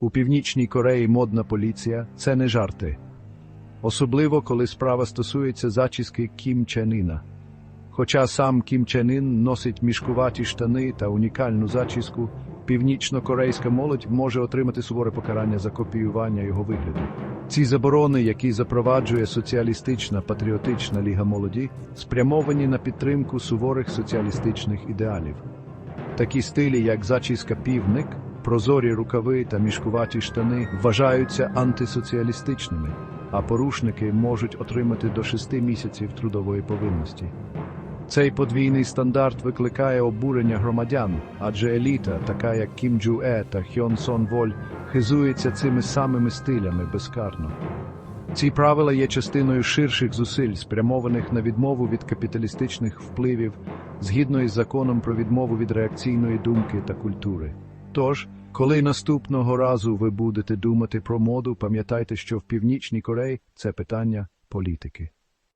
У Північній Кореї модна поліція це не жарти. Особливо, коли справа стосується зачіски Кім Чен Іна. Хоча сам Кім Чен Ін носить мішкуваті штани та унікальну зачіску, північно-корейська молодь може отримати суворе покарання за копіювання його вигляду. Ці заборони, які запроваджує соціалістична патріотична ліга молоді, спрямовані на підтримку суворих соціалістичних ідеалів. Такі стилі, як зачіска півник, прозорі рукави та мішкуваті штани, вважаються антисоціалістичними, а порушники можуть отримати до шести місяців трудової повинності. Цей подвійний стандарт викликає обурення громадян, адже еліта, така як Кім Джу Е та Хьон Сон Воль, хизується цими самими стилями безкарно. Ці правила є частиною ширших зусиль, спрямованих на відмову від капіталістичних впливів, згідно із законом про відмову від реакційної думки та культури. Тож, коли наступного разу ви будете думати про моду, пам'ятайте, що в Північній Кореї це питання політики.